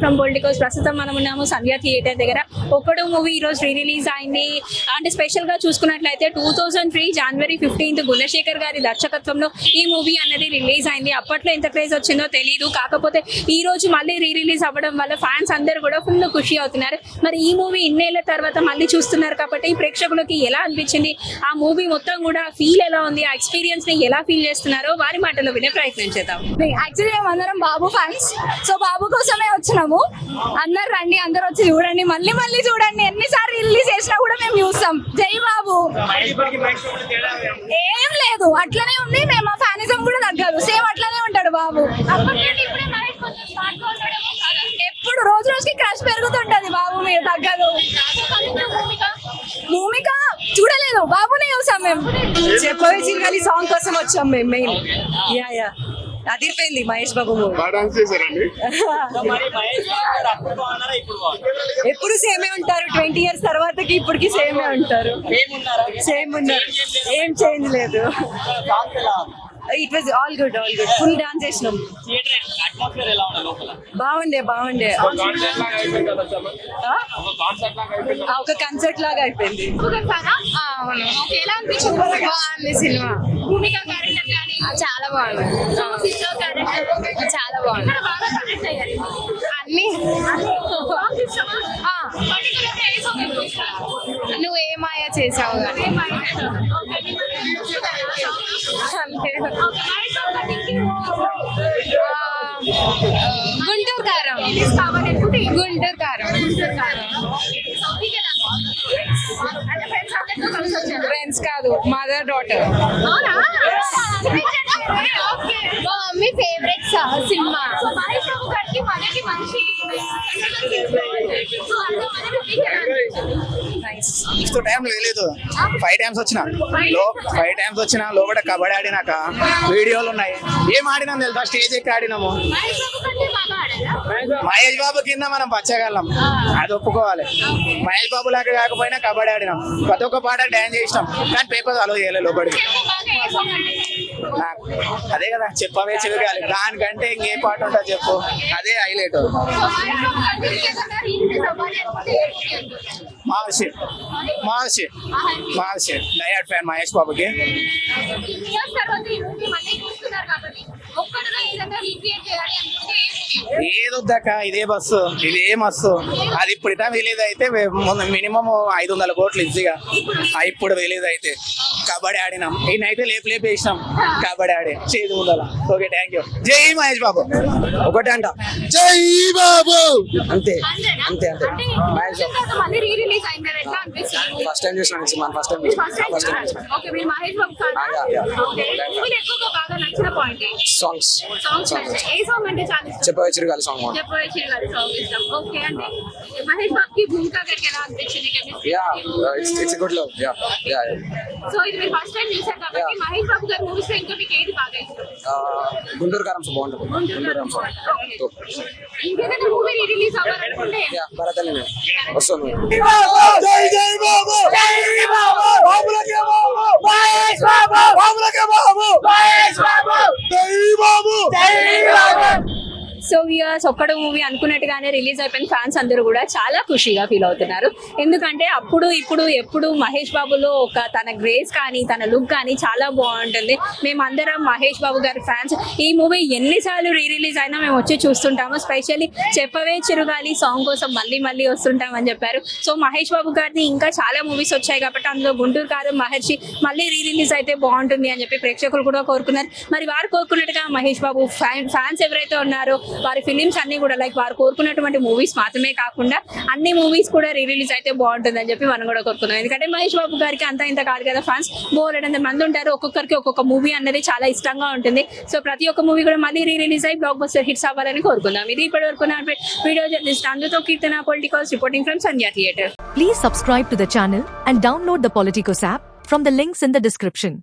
From బోల్డికోస్ ప్రస్తుతం మనం ఉన్నాము సంధ్య థియేటర్ దగ్గర. ఒక్కడు మూవీ ఈ రోజు రీ రిలీజ్ అయింది. అంటే స్పెషల్గా చూసుకున్నట్లయితే two thousand three January fifteenth Gunasekhar garu దర్శకత్వంలో ఈ మూవీ అనేది రిలీజ్ అయింది. అప్పట్లో ఎంత క్రేజ్ వచ్చిందో తెలియదు కాకపోతే ఈ రోజు మళ్ళీ రీ రిలీజ్ అవ్వడం వల్ల ఫ్యాన్స్ అందరూ కూడా ఫుల్ ఖుషి అవుతున్నారు. మరి ఈ మూవీ ఇన్నేళ్ళ తర్వాత మళ్ళీ చూస్తున్నారు కాబట్టి ఈ ప్రేక్షకులకి ఎలా అనిపించింది? ఆ మూవీ మొత్తం కూడా ఫీల్ ఎలా ఉంది? ఆ ఎక్స్పీరియన్స్ని ఎలా ఫీల్ చేస్తున్నారో వారి మాటలో వినే ప్రయత్నం చేద్దాం. యాక్చువల్లీ మేమందరం బాబు ఫ్యాన్స్ సో బాబు వచ్చినాము అందరు రండి అందరు వచ్చి చూడండి. మళ్ళీ మళ్ళీ చూడండి. ఎన్నిసార్లు రిలీజ్ చేసినా కూడా మేము చూస్తాం. జై బాబు. ఏం లేదు అట్లనే ఉంది. మేము ఫ్యానిజం కూడా తగ్గదు. సేమ్ అట్లనే ఉంటాడు బాబు. ఎప్పుడు రోజు రోజుకి క్రష్ పెరుగుతుంటది బాబు మీరు తగ్గదు. భూమిక చూడలేదు. బాబునే చూసాం మేము. చెప్పవే చిరగాలి సాంగ్ కోసం వచ్చాం మేము మెయిన్ యా యా అదిరిపోయింది మహేష్ బాబు ఎప్పుడు సేమే ఉంటారు. ట్వంటీ ఇయర్స్ తర్వాతకి ఇప్పటికి సేమే ఉంటారు. సేమ్ ఉన్నారు. ఏం చేంజ్ లేదు. It was all good all good full dance చేసినాం. బాగుండే బాగుండే. ఒక కన్సర్ట్ లాగా అయిపోయింది. సినిమా. బాగుంది చాలా బాగుంది. అన్ని నువ్వు ఏ మాయ చేసావు కానీ గుంటూరు కారం. గుంటూరు కారం. ఫ్రెండ్స్ కాదు మదర్ డాటర్ మా మమ్మీ ఫేవరెట్ సినిమా? మస్తు టైం లేదు. ఫైవ్ టైమ్స్ వచ్చిన. లో ఫైవ్ టైమ్స్ వచ్చిన లోపల కబడ్డీ ఆడినాక వీడియోలు ఉన్నాయి. ఏం ఆడినాం తెలుసా? స్టేజ్ ఎక్కి ఆడినాము. మహేష్ బాబు కింద మనం పచ్చగలం అది ఒప్పుకోవాలి. మహేష్ బాబు లాగా కాకపోయినా కబడ్డీ ఆడినాం. ప్రతి ఒక్క పాట డ్యాన్స్ చేసినాం. కానీ పేపర్ అలో చేయలేదు లోపలికి. నాకు అదే కదా చెప్పవే చెవిగాలి దానికంటే ఇంకే పాట ఉంటుంది చెప్పు. అదే హైలైట్. మహర్షి. మహర్షి. మహర్షి. డయాడ్ ఫ్యాన్ మహేష్ బాబుకి. ఏదొద్దాక ఇదే బస్సు. ఇదే మస్తు. అది ఇప్పుడు ఇటా రిలీజ్ అయితే మినిమం ఐదు వందల కోట్లు ఈజీగా ఇప్పుడు రిలీజ్ అయితే. కబడ్డీ ఆడినాం. ఈయనైతే లేపు లేపు వేసినాం. కబడ్డీ ఆడి. చేతి ఉండాల ఓకే థ్యాంక్ యూ జై మహేష్ బాబు. ఒకటే అంట జై బాబు. అంతే? అంతే అంతే. అంటే మహేష్ ఫస్ట్ టైం చూసిన cinema first time first time songs చెప్పవచ్చు చిరుగాలి సాంగ్ చెప్పే గారి సాంగ్ ఇష్టం. ఓకే అంటే మహేష్ బాబు కి భూమిక గారికి ఎలా అనిపించింది? Yeah it's it's good love yeah yeah so ఇది మీరు ఫస్ట్ టైం చూసారు కాబట్టి. మహేష్ బాబు గారి మూవీస్లో ఇంకా మీకు ఏది బాగా ఇష్టం? గుంటూరు కారం బాగుంటుంది గుంటూరు కారం Okay. ఇంకేదైనా మూవీ రీ రిలీజ్ అవ్వాలనుకుంటే? యా భరతని వస్తుంది. జై జై బాబు! జై బాబు! బాబులకే బాబు! మహేష్ బాబు! బాబులకే బాబు! మహేష్ బాబు! జై బాబు! జై Babu so years Okkadu movie అనుకున్నట్టుగానే రిలీజ్ అయిపోయిన ఫ్యాన్స్ అందరూ కూడా చాలా ఖుషిగా ఫీల్ అవుతున్నారు. ఎందుకంటే అప్పుడు ఇప్పుడు ఎప్పుడు మహేష్ బాబులో ఒక తన గ్రేస్ కానీ తన లుక్ కానీ చాలా బాగుంటుంది. మేమందరం మహేష్ బాబు గారి ఫ్యాన్స్. ఈ మూవీ ఎన్నిసార్లు రీ రిలీజ్ అయినా మేము వచ్చి చూస్తుంటాము. స్పెషల్లీ చెప్పవే చిరుగాలి సాంగ్ కోసం మళ్ళీ మళ్ళీ వస్తుంటామని చెప్పారు. సో మహేష్ బాబు గారిని ఇంకా చాలా మూవీస్ వచ్చాయి కాబట్టి అందులో గుంటూరు కాదు మహర్షి మళ్ళీ రీ రిలీజ్ అయితే బాగుంటుంది అని చెప్పి ప్రేక్షకులు కూడా కోరుకున్నారు. మరి వారు కోరుకున్నట్టుగా మహేష్ బాబు ఫ్యాన్ ఫ్యాన్స్ ఎవరైతే ఉన్నారో వారి ఫిలిమ్స్ అన్ని కూడా లైక్ వారు కోరుకున్నటువంటి మూవీస్ మాత్రమే కాకుండా అన్ని మూవీస్ కూడా రీ రిలీజ్ అయితే బాగుంటుంది అని చెప్పి మనం కూడా కోరుకున్నాం ఎందుకంటే మహేష్ బాబు గారికి అంత ఇంత కాదు కదా ఫ్యాన్స్ బోలెడంత మంది ఉంటారు ఒక్కొక్కరికి ఒక్కొక్క మూవీ అన్నది చాలా ఇష్టంగా ఉంటుంది. సో ప్రతి ఒక్క మూవీ కూడా మళ్ళీ రీ రిలీజ్ అయ్యి బ్లాక్ బస్టర్ హిట్స్ అవ్వాలని కోరుకుందాం. ఇది ఇప్పటి వరకు నా video journalist అందుతో Keerthana politicals reporting from Sandhya theatre please subscribe to the channel and download the Politicos app from the links in the description